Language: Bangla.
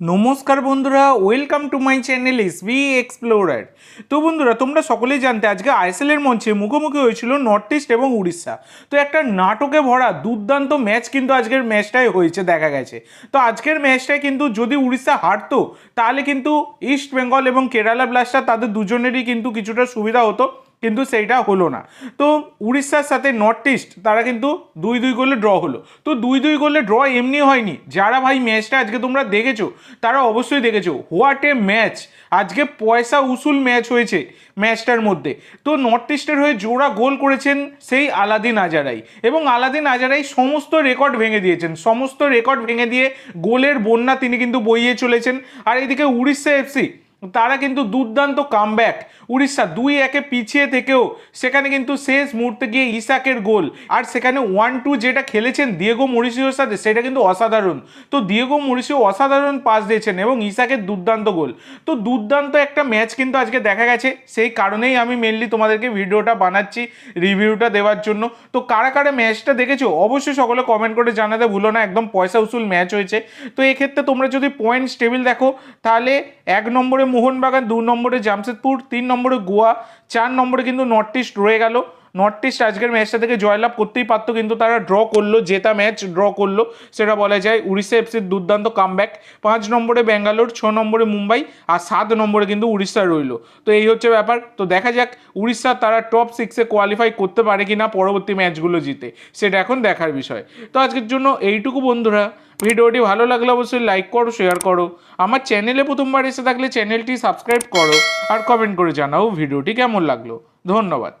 নমস্কার বন্ধুরা welcome to my channel S B explorer তো বন্ধুরা, তোমরা সকলেই জানতে, আজকে আইএসএল এর মঞ্চে মুখোমুখি হয়েছিল নর্থ ইস্ট এবং উড়িষ্যা তো একটা নাটকে ভরা, দুর্দান্ত ম্যাচ কিন্তু আজকের ম্যাচটাই হয়েছে, দেখা গেছে। তো আজকের ম্যাচটায় কিন্তু যদি উড়িষ্যা হারতো, তাহলে কিন্তু ইস্ট বেঙ্গল এবং কেরালা ব্লাস্টার তাদের দুজনেরই কিন্তু কিছুটা সুবিধা হতো। কিন্তু সেইটা হলো না। তো উড়িষ্যার সাথে নর্থ ইস্ট তারা কিন্তু দুই দুই গোলে ড্র হলো। তো দুই দুই গোলে ড্র এমনি হয়নি। যারা ভাই ম্যাচটা আজকে তোমরা দেখেছ, তারা অবশ্যই দেখেছ। হোয়াট এ ম্যাচ আজকে পয়সা উসুল ম্যাচ হয়েছে ম্যাচটার মধ্যে। তো নর্থ ইস্টের হয়ে জোড়া গোল করেছেন সেই আলাদিন আজারাই এবং আলাদিন আজারাই সমস্ত রেকর্ড ভেঙে দিয়েছেন। সমস্ত রেকর্ড ভেঙে দিয়ে গোলের বন্যা তিনি কিন্তু বইয়ে চলেছেন। আর এইদিকে উড়িষ্যা এফসি তারা কিন্তু দুর্দান্ত কামব্যাক উড়িষ্যা দুই একে পিছিয়ে থেকেও সেখানে কিন্তু শেষ মুহূর্তে গিয়ে ইসাকের গোল। আর সেখানে ওয়ান টু যেটা খেলেছেন দিয়েগো মরিসিওর সাথে, সেটা কিন্তু অসাধারণ। তো দিয়েগো মরিসিও অসাধারণ পাস দিয়েছেন এবং ইসাকের দুর্দান্ত গোল। তো দুর্দান্ত একটা ম্যাচ কিন্তু আজকে দেখা গেছে। সেই কারণেই আমি মেনলি তোমাদেরকে ভিডিওটা বানাচ্ছি রিভিউটা দেওয়ার জন্য। তো কারা কারা ম্যাচটা দেখেছ, অবশ্যই সকলে কমেন্ট করে জানাতে ভুলো না, একদম পয়সা উসুল ম্যাচ হয়েছে। তো এক্ষেত্রে তোমরা যদি পয়েন্টস টেবিল দেখো, তাহলে এক নম্বরে মোহনবাগান দু নম্বরে জামশেদপুর তিন নম্বরে গোয়া চার নম্বরে কিন্তু নর্থ ইস্ট রয়ে গেল। নর্থ ইস্ট আজকের ম্যাচটা থেকে জয়লাভ করতেই পারতো, কিন্তু তারা ড্র করল, জেতা ম্যাচ ড্র করল। সেটা বলা যায় উড়িষ্যা এফসির দুর্দান্ত কামব্যাক পাঁচ নম্বরে ব্যাঙ্গালোর, ছ নম্বরে মুম্বাই আর সাত নম্বরে কিন্তু উড়িষ্যা রইল। তো এই হচ্ছে ব্যাপার। তো দেখা যাক উড়িষ্যা তারা টপ সিক্সে কোয়ালিফাই করতে পারে কি না পরবর্তী ম্যাচগুলো জিতে। সেটা এখন দেখার বিষয়। তো আজকের জন্য এইটুকু বন্ধুরা। ভিডিওটি ভালো লাগলে অবশ্যই লাইক করো শেয়ার করো। আমার চ্যানেলে প্রথমবার এসে থাকলে চ্যানেলটি সাবস্ক্রাইব করো। আর কমেন্ট করে জানাও ভিডিওটি কেমন লাগল। ধন্যবাদ।